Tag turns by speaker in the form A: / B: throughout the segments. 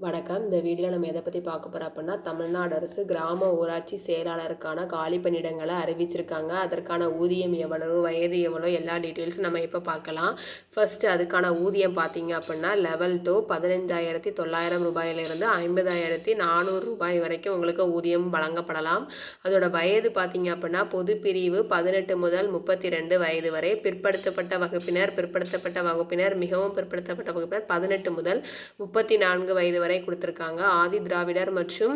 A: வணக்கம். இந்த வீடியோவில் நம்ம எதை பற்றி பார்க்க போகிறோம் அப்படின்னா தமிழ்நாடு அரசு கிராம ஊராட்சி செயலாளருக்கான காலி பணியிடங்களை அறிவிச்சிருக்காங்க. அதற்கான ஊதியம் எவ்வளவு வயது எவ்வளோ எல்லா டீட்டெயில்ஸும் நம்ம இப்போ பார்க்கலாம். ஃபஸ்ட்டு அதுக்கான ஊதியம் பார்த்தீங்க அப்படின்னா லெவல் டூ பதினஞ்சாயிரத்தி தொள்ளாயிரம் ரூபாயிலிருந்து ஐம்பதாயிரத்தி நானூறு ரூபாய் வரைக்கும் உங்களுக்கு ஊதியம் வழங்கப்படலாம். அதோட வயது பார்த்தீங்க அப்படின்னா பொது பிரிவு பதினெட்டு முதல் முப்பத்தி ரெண்டு வயது வரை பிற்படுத்தப்பட்ட வகுப்பினர் பிற்படுத்தப்பட்ட வகுப்பினர் மிகவும் பிற்படுத்தப்பட்ட வகுப்பினர் பதினெட்டு முதல் முப்பத்தி நான்கு வயது வரை கொடுத்துருக்காங்க. ஆதி திராவிடர் மற்றும்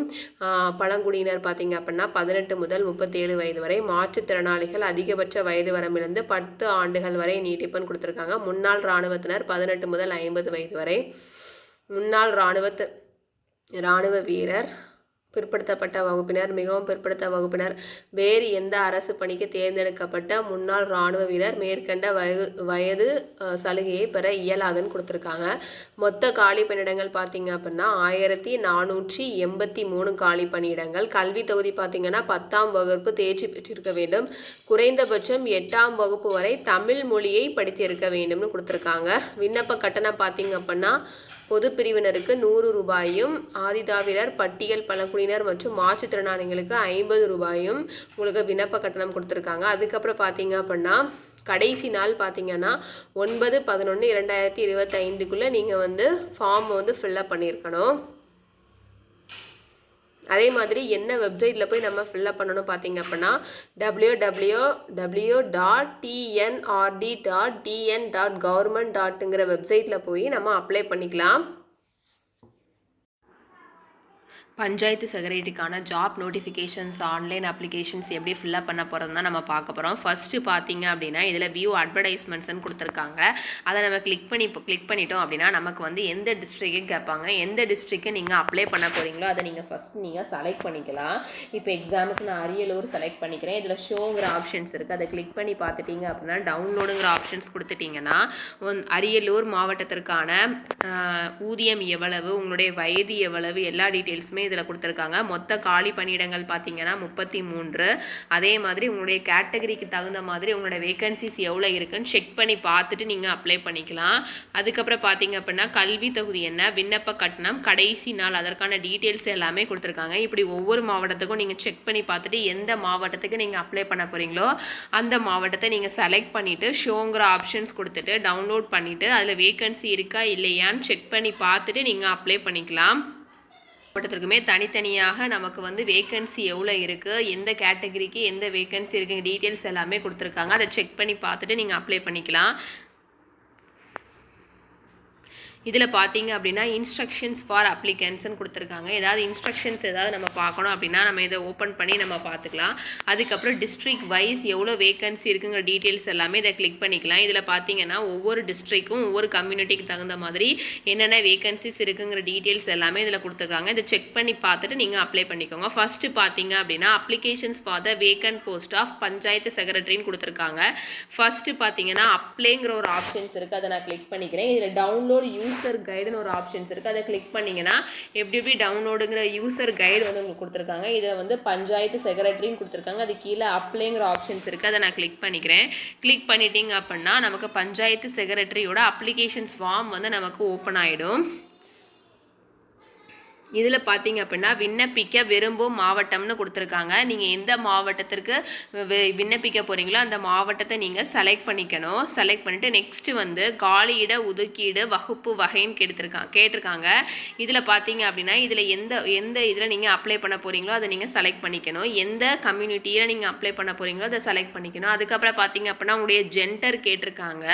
A: பழங்குடியினர் பார்த்தீங்க அப்படின்னா பதினெட்டு முதல் முப்பத்தேழு வயது வரை மாற்றுத்திறனாளிகள் அதிகபட்ச வயது வரம்பிலிருந்து பத்து ஆண்டுகள் வரை நீட்டிப்புன்னு கொடுத்துருக்காங்க. முன்னாள் இராணுவத்தினர் பதினெட்டு முதல் ஐம்பது வயது வரை. முன்னாள் இராணுவத்து இராணுவ வீரர் பிற்படுத்தப்பட்ட வகுப்பினர் மிகவும் பிற்படுத்த வகுப்பினர். வேறு எந்த அரசு பணிக்கு தேர்ந்தெடுக்கப்பட்ட முன்னாள் இராணுவ வீரர் மேற்கண்ட வயது வயது சலுகையை பெற இயலாதுன்னு கொடுத்துருக்காங்க. மொத்த காலி பணியிடங்கள் பார்த்தீங்க அப்படின்னா ஆயிரத்தி நானூற்றி எண்பத்தி மூணு காலி பணியிடங்கள். கல்வி தொகுதி பார்த்தீங்கன்னா பத்தாம் வகுப்பு தேர்ச்சி பெற்றிருக்க வேண்டும். குறைந்தபட்சம் எட்டாம் வகுப்பு வரை தமிழ் மொழியை படித்திருக்க வேண்டும்னு கொடுத்துருக்காங்க. விண்ணப்ப கட்டணம் பார்த்தீங்க அப்படின்னா பொது பிரிவினருக்கு நூறு ரூபாயும் ஆதிதாவிரர் பட்டியல் பழங்குடியினர் மற்றும் மாற்றுத்திறனாளிகளுக்கு ஐம்பது ரூபாயும் உங்களுக்கு விண்ணப்ப கட்டணம் கொடுத்துருக்காங்க. அதுக்கப்புறம் பார்த்தீங்க அப்படின்னா கடைசி நாள் பார்த்தீங்கன்னா ஒன்பது பதினொன்று இரண்டாயிரத்தி இருபத்தைந்துக்குள்ளே நீங்கள் வந்து ஃபார்ம் வந்து ஃபில்லப் பண்ணியிருக்கணும். அதே மாதிரி என்ன வெப்சைட்டில் போய் நம்ம ஃபில்லப் பண்ணணும் பார்த்தீங்க அப்படின்னா W W W dot TNRD dot TN dot government டாட்டுங்கிற வெப்சைட்டில் போய் நம்ம அப்ளை பண்ணிக்கலாம். பஞ்சாயத்து செக்ரட்டரிக்கான ஜாப் நோட்டிஃபிகேஷன்ஸ் ஆன்லைன் அப்ளிகேஷன்ஸ் எப்படி ஃபில்லப் பண்ண போகிறது தான் நம்ம பார்க்க போகிறோம் ஃபஸ்ட்டு பார்த்தீங்க அப்படின்னா இதில் வியூ அட்வர்டைஸ்மெண்ட்ஸ்னு கொடுத்துருக்காங்க. அதை நம்ம கிளிக் பண்ணி இப்போ கிளிக் பண்ணிட்டோம் அப்படின்னா நமக்கு வந்து எந்த டிஸ்ட்ரிக்ட்னு கேட்பாங்க எந்த டிஸ்ட்ரிக்கு நீங்கள் அப்ளை பண்ண போகிறீங்களோ அதை நீங்கள் ஃபஸ்ட் நீங்கள் செலக்ட் பண்ணிக்கலாம். இப்போ எக்ஸாமுக்கு நான் அரியலூர் செலக்ட் பண்ணிக்கிறேன். இதில் ஷோங்கிற ஆப்ஷன்ஸ் இருக்குது அதை கிளிக் பண்ணி பார்த்துட்டீங்க அப்படின்னா டவுன்லோடுங்கிற ஆப்ஷன்ஸ் கொடுத்துட்டிங்கன்னா அரியலூர் மாவட்டத்திற்கான ஊதியம் எவ்வளவு உங்களுடைய வயது எவ்வளவு எல்லா டீட்டெயில்ஸுமே இதில் கொடுத்துருக்காங்க. மொத்த காலி பணியிடங்கள் பார்த்தீங்கன்னா முப்பத்தி மூன்று. அதே மாதிரி உங்களுடைய கேட்டகரிக்கு தகுந்த மாதிரி உங்களோட வேகன்சிஸ் எவ்வளோ இருக்குன்னு செக் பண்ணி பார்த்துட்டு நீங்கள் அப்ளை பண்ணிக்கலாம். அதுக்கப்புறம் பார்த்தீங்க அப்படின்னா கல்வி தகுதி என்ன விண்ணப்ப கட்டணம் கடைசி நாள் அதற்கான டீட்டெயில்ஸ் எல்லாமே கொடுத்துருக்காங்க. இப்படி ஒவ்வொரு மாவட்டத்துக்கும் நீங்கள் செக் பண்ணி பார்த்துட்டு எந்த மாவட்டத்துக்கு நீங்கள் அப்ளை பண்ண போகிறீங்களோ அந்த மாவட்டத்தை நீங்கள் செலக்ட் பண்ணிவிட்டு ஷோங்கிற ஆப்ஷன்ஸ் கொடுத்துட்டு டவுன்லோட் பண்ணிவிட்டு அதில் வேகன்சி இருக்கா இல்லையான்னு செக் பண்ணி பார்த்துட்டு நீங்கள் அப்ளை பண்ணிக்கலாம். மாவட்டத்திற்குமே தனித்தனியாக நமக்கு வந்து வேகன்சி எவ்வளோ இருக்குது எந்த கேட்டகரிக்கு எந்த வேகன்சி இருக்குது டீட்டெயில்ஸ் எல்லாமே கொடுத்துருக்காங்க. அதை செக் பண்ணி பார்த்துட்டு நீங்கள் அப்ளை பண்ணிக்கலாம். இதில் பார்த்தீங்க அப்படின்னா இன்ஸ்ட்ரக்ஷன்ஸ் ஃபார் அப்ளிகன்ஸ்னு கொடுத்துருக்காங்க. ஏதாவது இன்ஸ்ட்ரக்ஷன்ஸ் ஏதாவது நம்ம பார்க்கணும் அப்படின்னா நம்ம இதை ஓப்பன் பண்ணி நம்ம பார்த்துக்கலாம். அதுக்கப்புறம் டிஸ்ட்ரிக்ட் வைஸ் எவ்வளோ வேகன்சி இருக்குங்கிற டீட்டெயில்ஸ் எல்லாமே இதை கிளிக் பண்ணிக்கலாம். இதில் பார்த்தீங்கன்னா ஒவ்வொரு டிஸ்ட்ரிக்கும் ஒவ்வொரு கம்யூனிட்டிக்கு தகுந்த மாதிரி என்னென்ன வேகன்சிஸ் இருக்குங்கிற டீட்டெயில்ஸ் எல்லாமே இதில் கொடுத்துருக்காங்க. இதை செக் பண்ணி பார்த்துட்டு நீங்கள் அப்ளை பண்ணிக்கோங்க. ஃபஸ்ட்டு பார்த்தீங்க அப்படின்னா applications for the vacant post of panchayat செக்ரட்டரின்னு கொடுத்துருக்காங்க. ஃபஸ்ட்டு பார்த்தீங்கன்னா அப்ளைங்கிற ஒரு ஆப்ஷன்ஸ் இருக்குது அதை நான் கிளிக் பண்ணிக்கிறேன். இதில் டவுன்லோட் யூசர் கைடுன்னு ஒரு ஆப்ஷன்ஸ் இருக்குது அதை கிளிக் பண்ணிங்கன்னா எப்படி எப்படி டவுன்லோடுங்கிற யூசர் கைடு வந்து உங்களுக்கு கொடுத்துருக்காங்க. இதில் வந்து பஞ்சாயத்து செக்ரட்டரின்னு கொடுத்துருக்காங்க. அது கீழே அப்ளைங்கிற ஆப்ஷன்ஸ் இருக்குது அதை நான் கிளிக் பண்ணிக்கிறேன். கிளிக் பண்ணிட்டீங்க அப்படின்னா நமக்கு பஞ்சாயத்து செக்ரட்டரியோட அப்ளிகேஷன்ஸ் ஃபார்ம் வந்து நமக்கு ஓப்பன் ஆகிடும் இதில் பார்த்தீங்க அப்படின்னா விண்ணப்பிக்க விரும்பும் மாவட்டம்னு கொடுத்துருக்காங்க. நீங்கள் எந்த மாவட்டத்திற்கு வி- விண்ணப்பிக்க போகிறீங்களோ அந்த மாவட்டத்தை நீங்கள் செலக்ட் பண்ணிக்கணும். செலக்ட் பண்ணிவிட்டு நெக்ஸ்ட்டு வந்து காலியிட ஒதுக்கீடு வகுப்பு வகைன்னு கேட்டுருக்காங்க கேட்டிருக்காங்க. இதில் பார்த்தீங்க அப்படின்னா இதில் எந்த எந்த இதில் நீங்கள் அப்ளை பண்ண போகிறீங்களோ அதை நீங்கள் செலக்ட் பண்ணிக்கணும். எந்த கம்யூனிட்டியில் நீங்கள் அப்ளை பண்ண போகிறீங்களோ அதை செலக்ட் பண்ணிக்கணும். அதுக்கப்புறம் பார்த்தீங்க அப்படின்னா உங்களுடைய ஜென்டர் கேட்டிருக்காங்க.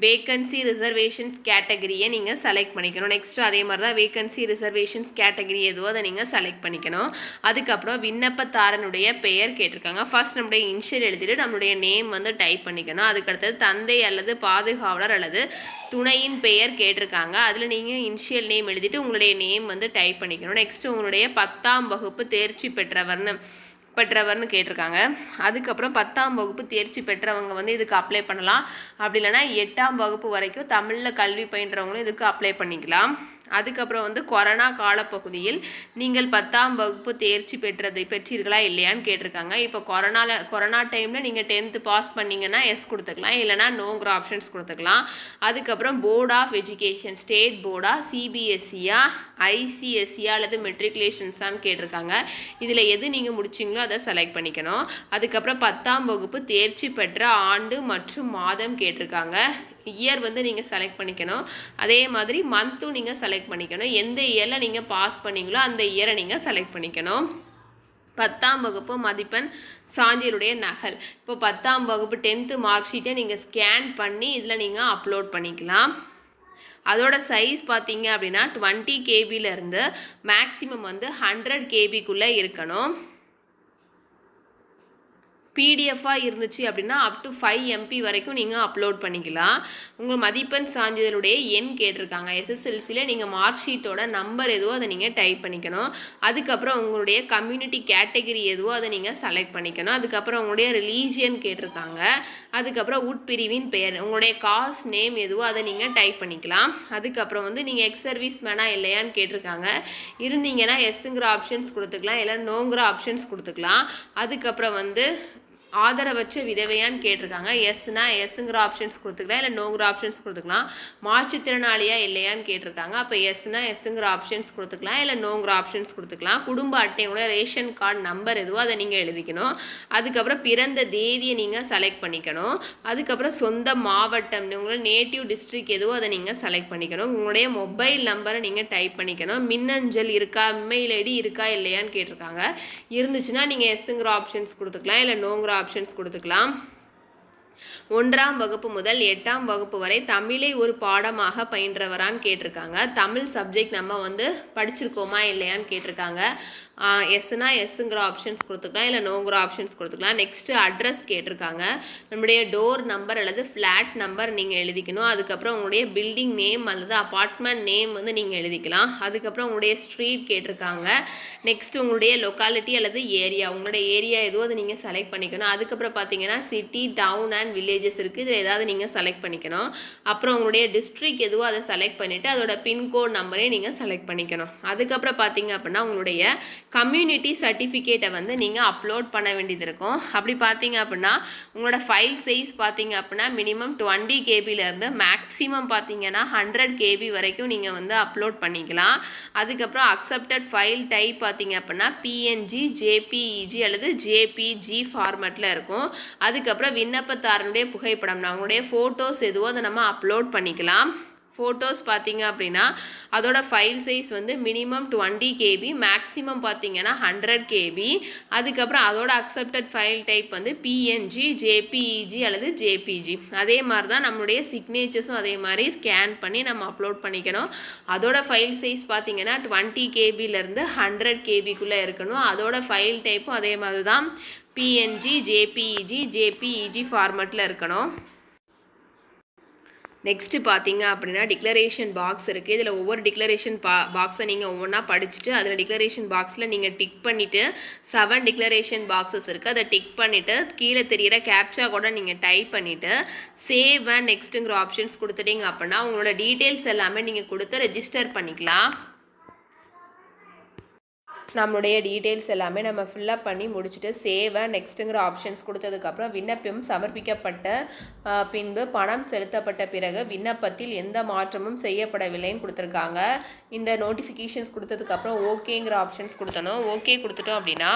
A: வேகன்சி ரிசர்வேஷன்ஸ் கேட்டகரியை நீங்கள் செலக்ட் பண்ணிக்கணும். நெக்ஸ்ட்டு அதே மாதிரி தான் வேகன்சி ரிசர்வேஷன்ஸ் கேட்டகரி எதுவோ அதை நீங்கள் செலக்ட் பண்ணிக்கணும். அதுக்கப்புறம் விண்ணப்பதாரனுடைய பெயர் கேட்டிருக்காங்க. ஃபர்ஸ்ட் நம்முடைய இன்ஷியல் எழுதிட்டு நம்மளுடைய நேம் வந்து டைப் பண்ணிக்கணும். அதுக்கடுத்தது தந்தை அல்லது பாதுகாவலர் அல்லது துணையின் பெயர் கேட்டிருக்காங்க. அதில் நீங்கள் இன்ஷியல் நேம் எழுதிட்டு உங்களுடைய நேம் வந்து டைப் பண்ணிக்கணும். நெக்ஸ்ட் உங்களுடைய பத்தாம் வகுப்பு தேர்ச்சி பெற்றவர்னு பெற்றவர்னு கேட்டிருக்காங்க. அதுக்கப்புறம் பத்தாம் வகுப்பு தேர்ச்சி பெற்றவங்க வந்து இதுக்கு அப்ளை பண்ணலாம். அப்படி இல்லைன்னா எட்டாம் வகுப்பு வரைக்கும் தமிழில் கல்வி பயின்றவங்களும் இதுக்கு அப்ளை பண்ணிக்கலாம். அதுக்கப்புறம் வந்து கொரோனா காலப்பகுதியில் நீங்கள் பத்தாம் வகுப்பு தேர்ச்சி பெற்றது பெற்றீர்களா இல்லையான்னு கேட்டிருக்காங்க. இப்போ கொரோனாவில் கொரோனா டைமில் நீங்கள் டென்த்து பாஸ் பண்ணீங்கன்னா எஸ் கொடுத்துக்கலாம் இல்லைனா நோங்கிற ஆப்ஷன்ஸ் கொடுத்துக்கலாம். அதுக்கப்புறம் போர்ட் ஆஃப் எஜுகேஷன் ஸ்டேட் போர்டா சிபிஎஸ்சியா ஐசிஎஸ்சியா அல்லது மெட்ரிகுலேஷன்ஸான்னு கேட்டிருக்காங்க. இதில் எது நீங்கள் முடிச்சிங்களோ அதை செலக்ட் பண்ணிக்கணும். அதுக்கப்புறம் பத்தாம் வகுப்பு தேர்ச்சி பெற்ற ஆண்டு மற்றும் மாதம் கேட்டிருக்காங்க. இயர் வந்து நீங்கள் செலக்ட் பண்ணிக்கணும். அதே மாதிரி மந்த்தும் நீங்கள் செலக்ட் பண்ணிக்கணும். எந்த இயரில் நீங்கள் பாஸ் பண்ணீங்களோ அந்த இயரை நீங்கள் செலக்ட் பண்ணிக்கணும். பத்தாம் வகுப்பு மதிப்பெண் சான்றிதழுடைய நகல். இப்போ பத்தாம் வகுப்பு டென்த்து மார்க் ஷீட்டை நீங்கள் ஸ்கேன் பண்ணி இதில் நீங்கள் அப்லோட் பண்ணிக்கலாம். அதோட சைஸ் பார்த்தீங்க அப்படின்னா டுவெண்ட்டி கேபியிலேருந்து மேக்ஸிமம் வந்து ஹண்ட்ரட் கேபிக்குள்ளே இருக்கணும். பிடிஎஃபாக இருந்துச்சு அப்படின்னா அப் டு ஃபைவ் எம்பி வரைக்கும் நீங்கள் அப்லோட் பண்ணிக்கலாம். உங்கள் மதிப்பெண் சான்றிதழுடைய எண் கேட்டிருக்காங்க. எஸ்எஸ்எல்சியில் நீங்கள் மார்க் ஷீட்டோட நம்பர் எதுவோ அதை நீங்கள் டைப் பண்ணிக்கணும். அதுக்கப்புறம் உங்களுடைய கம்யூனிட்டி கேட்டகரி எதுவோ அதை நீங்கள் செலக்ட் பண்ணிக்கணும். அதுக்கப்புறம் உங்களுடைய ரிலீஜியன் கேட்டிருக்காங்க. அதுக்கப்புறம் உட்பிரிவின் பெயர் உங்களுடைய காஸ் நேம் எதுவோ அதை நீங்கள் டைப் பண்ணிக்கலாம். அதுக்கப்புறம் வந்து நீங்கள் எக்ஸ் சர்வீஸ் மேனா இல்லையான்னு கேட்டிருக்காங்க. இருந்தீங்கன்னா எஸ்ஸுங்கிற ஆப்ஷன்ஸ் கொடுத்துக்கலாம். இல்லை நோங்கிற ஆப்ஷன்ஸ் கொடுத்துக்கலாம். அதுக்கப்புறம் வந்து ஆதரவற்ற விதவையான்னு கேட்டிருக்காங்க. எஸ்னா எஸ்ங்கிற ஆப்ஷன்ஸ் கொடுத்துக்கலாம் இல்லை நோங்கிற ஆப்ஷன்ஸ் கொடுத்துக்கலாம். மாற்றுத்திறனாளியா இல்லையான்னு கேட்டிருக்காங்க. அப்போ எஸ்னா எஸ்ங்கிற ஆப்ஷன்ஸ் கொடுத்துக்கலாம் இல்லை நோங்கிற ஆப்ஷன்ஸ் கொடுத்துக்கலாம். குடும்ப அட்டையோட ரேஷன் கார்டு நம்பர் எதுவோ அதை நீங்கள் எழுதிக்கணும். அதுக்கப்புறம் பிறந்த தேதியை நீங்கள் செலக்ட் பண்ணிக்கணும். அதுக்கப்புறம் சொந்த மாவட்டம் உங்களோட நேட்டிவ் டிஸ்ட்ரிக் எதுவோ அதை நீங்கள் செலக்ட் பண்ணிக்கணும். உங்களுடைய மொபைல் நம்பரை நீங்கள் டைப் பண்ணிக்கணும். மின்னஞ்சல் இருக்கா மெயில் ஐடி இருக்கா இல்லையான்னு கேட்டிருக்காங்க. இருந்துச்சுன்னா நீங்கள் எஸ்ங்கிற ஆப்ஷன்ஸ் கொடுத்துக்கலாம் இல்லை நோங்கிற ஆப்ஷன்ஸ் கொடுத்துக்கலாம். ஒன்றாம் வகுப்பு முதல் எட்டாம் வகுப்பு வரை தமிழை ஒரு பாடமாக பயின்றவரான்னு கேட்டிருக்காங்க. தமிழ் சப்ஜெக்ட் நம்ம வந்து படிச்சிருக்கோமா இல்லையான்னு கேட்டிருக்காங்க. எஸ்னா எஸ்ஸுங்கிற ஆப்ஷன்ஸ் கொடுத்துக்கலாம் இல்லை நோங்கிற ஆப்ஷன்ஸ் கொடுத்துக்கலாம். நெக்ஸ்ட்டு அட்ரஸ் கேட்டிருக்காங்க. நம்முடைய டோர் நம்பர் அல்லது ஃப்ளாட் நம்பர் நீங்கள் எழுதிக்கணும். அதுக்கப்புறம் உங்களுடைய பில்டிங் நேம் அல்லது அப்பார்ட்மெண்ட் நேம் வந்து நீங்கள் எழுதிக்கலாம். அதுக்கப்புறம் உங்களுடைய ஸ்ட்ரீட் கேட்டிருக்காங்க. நெக்ஸ்ட் உங்களுடைய லொக்காலிட்டி அல்லது ஏரியா உங்களுடைய ஏரியா எதுவோ அதை நீங்கள் செலக்ட் பண்ணிக்கணும். அதுக்கப்புறம் பார்த்தீங்கன்னா சிட்டி டவுன் அண்ட் வில்லேஜஸ் இருக்குது இதில் ஏதாவது நீங்கள் செலக்ட் பண்ணிக்கணும். அப்புறம் உங்களுடைய டிஸ்ட்ரிக் எதுவோ அதை செலக்ட் பண்ணிவிட்டு அதோட பின்கோட் நம்பரையும் நீங்கள் செலக்ட் பண்ணிக்கணும். அதுக்கப்புறம் பார்த்தீங்க அப்படின்னா உங்களுடைய கம்யூனிட்டி சர்டிஃபிகேட்டை வந்து நீங்கள் அப்லோட் பண்ண வேண்டியது இருக்கும். அப்படி பார்த்தீங்க அப்படின்னா உங்களோட ஃபைல் சைஸ் பார்த்தீங்க அப்படின்னா மினிமம் டுவெண்ட்டி கேபிலேருந்து மேக்ஸிமம் பார்த்தீங்கன்னா ஹண்ட்ரட் கேபி வரைக்கும் நீங்கள் வந்து அப்லோட் பண்ணிக்கலாம். அதுக்கப்புறம் அக்செப்டட் ஃபைல் டைப் பார்த்தீங்க அப்படின்னா பிஎன்ஜி ஜேபிஇஜி அல்லது ஜேபிஜி ஃபார்மேட்டில் இருக்கும். அதுக்கப்புறம் விண்ணப்பத்தாரனுடைய புகைப்படம் அவங்களுடைய ஃபோட்டோஸ் எதுவோ அதை நம்ம அப்லோட் பண்ணிக்கலாம். ஃபோட்டோஸ் பார்த்தீங்க அப்படின்னா அதோட ஃபைல் சைஸ் வந்து மினிமம் டுவெண்ட்டி கேபி மேக்ஸிமம் பார்த்தீங்கன்னா ஹண்ட்ரட் கேபி அதுக்கப்புறம் அதோட அக்செப்டட் ஃபைல் டைப் வந்து பிஎன்ஜி ஜேபிஇஜி அல்லது ஜேபிஜி அதே மாதிரி தான் நம்மளுடைய சிக்னேச்சர்ஸும் அதே மாதிரி ஸ்கேன் பண்ணி நம்ம அப்லோட் பண்ணிக்கணும். அதோட ஃபைல் சைஸ் பார்த்தீங்கன்னா டுவெண்ட்டி கேபிலேருந்து ஹண்ட்ரட் கேபிக்குள்ளே இருக்கணும். அதோட ஃபைல் டைப்பும் அதே மாதிரி தான் பிஎன்ஜி ஜேபிஇஜி ஜேபிஇஜி ஃபார்மெட்டில் இருக்கணும். நெக்ஸ்ட்டு பார்த்தீங்க அப்படின்னா டிக்ளரேஷன் பாக்ஸ் இருக்குது இதில் ஒவ்வொரு டிக்ளரேஷன் பா பாக்ஸை நீங்கள் ஒவ்வொன்றா படிச்சுட்டு அதில் டிக்ளரேஷன் பாக்ஸில் நீங்கள் டிக் பண்ணிவிட்டு செவன் டிக்ளரேஷன் பாக்ஸஸ் இருக்குது அதை டிக் பண்ணிவிட்டு கீழே தெரியிற கேப்சா கூட நீங்கள் டைப் பண்ணிவிட்டு சேவ் அண்ட் நெக்ஸ்ட்டுங்கிற ஆப்ஷன்ஸ் கொடுத்துட்டீங்க அப்படின்னா உங்களோட டீட்டெயில்ஸ் எல்லாமே நீங்கள் கொடுத்து ரெஜிஸ்டர் பண்ணிக்கலாம். நம்மளுடைய டீட்டெயில்ஸ் எல்லாமே நம்ம ஃபில்லப் பண்ணி முடிச்சுட்டு சேவை நெக்ஸ்ட்டுங்கிற ஆப்ஷன்ஸ் கொடுத்ததுக்கப்புறம் விண்ணப்பம் சமர்ப்பிக்கப்பட்ட பின்பு பணம் செலுத்தப்பட்ட பிறகு விண்ணப்பத்தில் எந்த மாற்றமும் செய்யப்படவில்லைன்னு கொடுத்துருக்காங்க. இந்த நோட்டிஃபிகேஷன்ஸ் கொடுத்ததுக்கப்புறம் ஓகேங்கிற ஆப்ஷன்ஸ் கொடுத்தணும் ஓகே கொடுத்துட்டோம் அப்படின்னா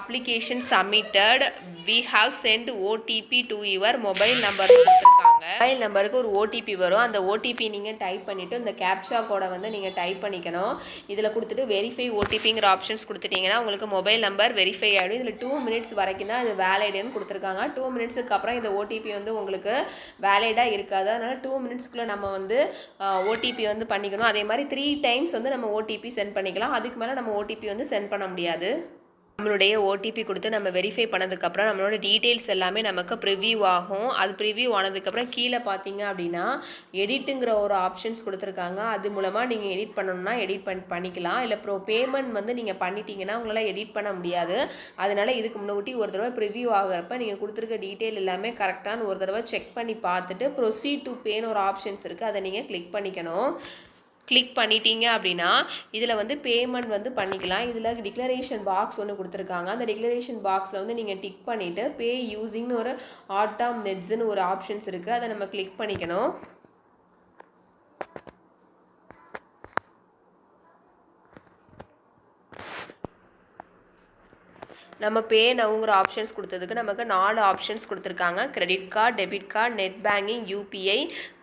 A: application submitted we have sent OTP to your mobile number கொடுத்துருக்காங்க. மொபைல் நம்பருக்கு ஒரு ஓடிபி வரும். அந்த ஓடிபி நீங்கள் டைப் பண்ணிவிட்டு இந்த கேப்ஷா கோடை வந்து நீங்கள் டைப் பண்ணிக்கணும். இதில் கொடுத்துட்டு வெரிஃபை ஓடிபிங்கிற ஆப்ஷன் ஆப்ஷன்ஸ் கொடுத்துட்டிங்கன்னா உங்களுக்கு மொபைல் நம்பர் வெரிஃபை ஆகிடும் இதில் டூ மினிட்ஸ் வரைக்கும் தான் இது வேலிடுன்னு கொடுத்துருக்காங்க. டூ மினிட்ஸுக்கு அப்புறம் இந்த ஓடிபி வந்து உங்களுக்கு வேலிடாக இருக்காது. அதனால் டூ மினிட்ஸ்க்குள்ளே நம்ம வந்து ஓடிபி வந்து பண்ணிக்கணும். அதே மாதிரி த்ரீ டைம்ஸ் வந்து நம்ம ஓடிபி சென்ட் பண்ணிக்கலாம். அதுக்கு மேலே நம்ம ஓடிபி வந்து சென்ட் பண்ண முடியாது. நம்மளுடைய ஓடிபி கொடுத்து நம்ம வெரிஃபை பண்ணதுக்கப்புறம் நம்மளோட டீட்டெயில்ஸ் எல்லாமே நமக்கு ப்ரிவியூ ஆகும். அது ப்ரிவியூ ஆனதுக்கப்புறம் கீழே பார்த்தீங்க அப்படின்னா எடிட்டுங்கிற ஒரு ஆப்ஷன்ஸ் கொடுத்துருக்காங்க. அது மூலமாக நீங்கள் எடிட் பண்ணணும்னா எடிட் பண்ணி பண்ணிக்கலாம். இல்லை ப்ரோ பேமெண்ட் வந்து நீங்கள் பண்ணிட்டீங்கன்னா உங்களால் எடிட் பண்ண முடியாது. அதனால் இதுக்கு முன்னாடி ஒரு தடவை ப்ரிவியூ ஆகிறப்ப நீங்கள் கொடுத்துருக்க டீட்டெயில் எல்லாமே கரெக்டான ஒரு தடவை செக் பண்ணி பார்த்துட்டு ப்ரொசீட் டு பேன்னு ஒரு ஆப்ஷன்ஸ் இருக்குது அதை நீங்கள் கிளிக் பண்ணிக்கணும். கிளிக் பண்ணிட்டீங்க அப்படின்னா இதில் வந்து பேமெண்ட் வந்து பண்ணிக்கலாம். இதில் டிக்ளரேஷன் பாக்ஸ் ஒன்று கொடுத்துருக்காங்க. அந்த டிக்ளரேஷன் பாக்ஸில் வந்து நீங்கள் டிக் பண்ணிவிட்டு பே யூஸிங்னு ஒரு ஆட்டாம் நெட்ஸ்னு ஒரு ஆப்ஷன்ஸ் இருக்குது அதை நம்ம கிளிக் பண்ணிக்கணும். நம்ம பே நவுங்கிற ஆப்ஷன்ஸ் கொடுத்ததுக்கு நமக்கு நாலு ஆப்ஷன்ஸ் கொடுத்துருக்காங்க. Credit card debit card net banking UPI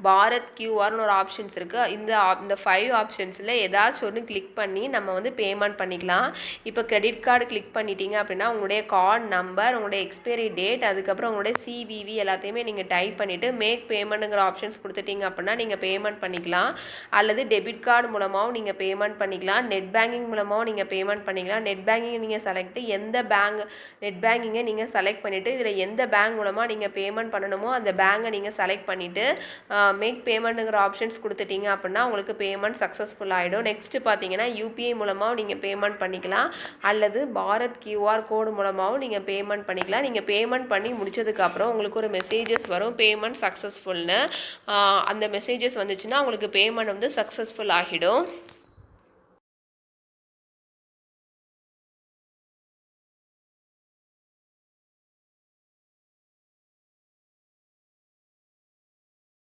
A: Bharat கியூஆர்னு ஒரு ஆப்ஷன்ஸ் இருக்குது இந்த ஆப் இந்த ஃபைவ் ஆப்ஷன்ஸில் ஏதாச்சும் ஒன்று கிளிக் பண்ணி நம்ம வந்து பேமெண்ட் பண்ணிக்கலாம். இப்போ கிரெடிட் கார்டு கிளிக் பண்ணிட்டீங்க அப்படின்னா உங்களுடைய கார்டு நம்பர் உங்களுடைய எக்ஸ்பைரி டேட் அதுக்கப்புறம் உங்களுடைய சிவிவி எல்லாத்தையுமே நீங்கள் டைப் பண்ணிவிட்டு மேக் பேமெண்ட்டுங்கிற ஆப்ஷன்ஸ் கொடுத்துட்டீங்க அப்படின்னா நீங்கள் பேமெண்ட் பண்ணிக்கலாம். அல்லது டெபிட் கார்டு மூலமாகவும் நீங்கள் பேமெண்ட் பண்ணிக்கலாம். நெட் பேங்கிங் மூலமாகவும் நீங்கள் பேமெண்ட் பண்ணிக்கலாம். நெட் பேங்கிங் நீங்கள் செலக்ட் எந்த பேங்க் நெட் பேங்கிங்கை நீங்கள் செலக்ட் பண்ணிவிட்டு இதில் எந்த பேங்க் மூலமாக நீங்கள் பேமெண்ட் பண்ணணுமோ அந்த பேங்கை நீங்கள் செலக்ட் பண்ணிவிட்டு மேக் பேமெண்ட்டுங்கிற ஆப்ஷன்ஸ் கொடுத்துட்டீங்க அப்படின்னா உங்களுக்கு பேமெண்ட் சக்ஸஸ்ஃபுல் ஆகிடும் நெக்ஸ்ட்டு பார்த்தீங்கன்னா யூபிஐ மூலமாகவும் நீங்கள் பேமெண்ட் பண்ணிக்கலாம். அல்லது பாரத் கியூஆர் கோடு மூலமாகவும் நீங்கள் பேமெண்ட் பண்ணிக்கலாம். நீங்கள் பேமெண்ட் பண்ணி முடிச்சதுக்கப்புறம் உங்களுக்கு ஒரு மெசேஜஸ் வரும் பேமெண்ட் சக்ஸஸ்ஃபுல்னு அந்த மெசேஜஸ் வந்துச்சுன்னா உங்களுக்கு பேமெண்ட் வந்து சக்ஸஸ்ஃபுல் ஆகிடும்.